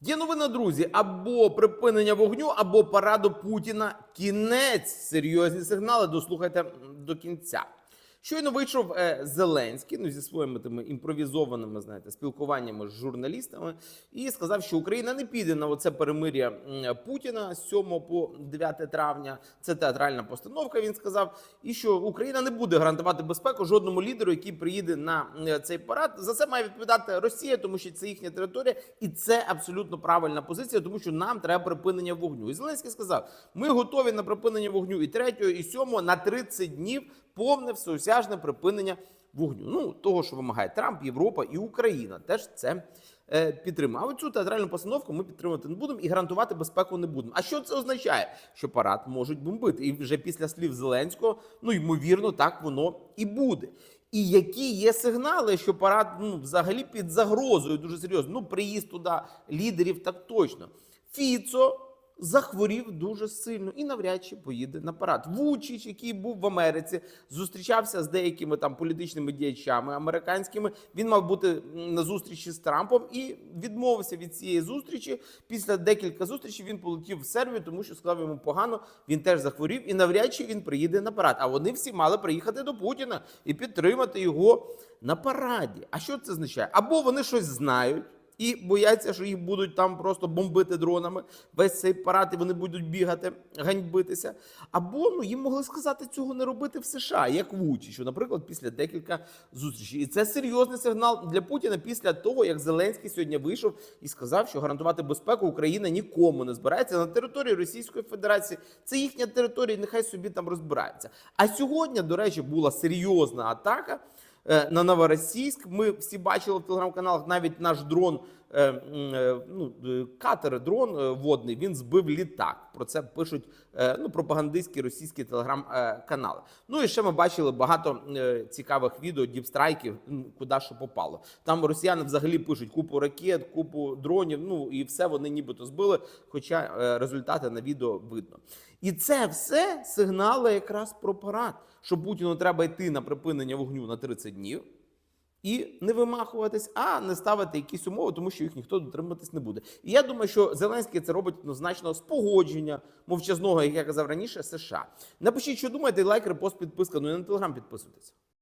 Є новина, друзі, або припинення вогню, або параду Путіна. Кінець серйозні сигнали. Дослухайте до кінця. Щойно вийшов е, Зеленський ну, зі своїми тими імпровізованими знаєте, спілкуваннями з журналістами і сказав, що Україна не піде на оце перемир'я Путіна з 7 по 9 травня. Це театральна постановка. Він сказав, і що Україна не буде гарантувати безпеку жодному лідеру, який приїде на е, цей парад. За це має відповідати Росія, тому що це їхня територія, і це абсолютно правильна позиція, тому що нам треба припинення вогню. І Зеленський сказав: ми готові на припинення вогню і 3, і 7 на 30 днів повне всеосяжне припинення вогню. Ну того, що вимагає Трамп, Європа і Україна, теж це е, підтримує. А цю театральну постановку ми підтримувати не будемо і гарантувати безпеку не будемо. А що це означає? Що парад можуть бомбити, і вже після слів Зеленського, ну ймовірно, так воно і буде. І які є сигнали, що парад ну взагалі під загрозою дуже серйозно. Ну, приїзд туди лідерів, так точно. Фіцо захворів дуже сильно і навряд чи поїде на парад. Вучич, який був в Америці, зустрічався з деякими там політичними діячами американськими. Він мав бути на зустрічі з Трампом і відмовився від цієї зустрічі. Після декілька зустрічей він полетів в Сербію, тому що сказав йому погано. Він теж захворів, і навряд чи він приїде на парад. А вони всі мали приїхати до Путіна і підтримати його на параді. А що це означає? Або вони щось знають і бояться, що їх будуть там просто бомбити дронами. Весь цей парад, і вони будуть бігати, ганьбитися. Або ну їм могли сказати цього не робити в США, як Вучі, що, наприклад, після декілька зустрічей. І це серйозний сигнал для Путіна після того, як Зеленський сьогодні вийшов і сказав, що гарантувати безпеку Україна нікому не збирається на території Російської Федерації. Це їхня територія, нехай собі там розбираються. А сьогодні, до речі, була серйозна атака на Новоросійськ. Ми всі бачили в телеграм-каналах навіть наш дрон. Е, е, Ну, е, катер, дрон водний, він збив літак. Про це пишуть ну, пропагандистські російські телеграм-канали. Ну і ще ми бачили багато цікавих відео, діпстрайків, куди що попало. Там росіяни взагалі пишуть купу ракет, купу дронів. Ну і все вони нібито збили, хоча результати на відео видно. І це все сигнали якраз про парад, що Путіну треба йти на припинення вогню на 30 днів. І не вимахуватись, а не ставити якісь умови, тому що їх ніхто дотримуватись не буде. І я думаю, що Зеленський це робить однозначно з погодження мовчазного, як я казав раніше, США. Напишіть, що думаєте, лайк, репост, підписка. Ну і на телеграм підписуйтесь.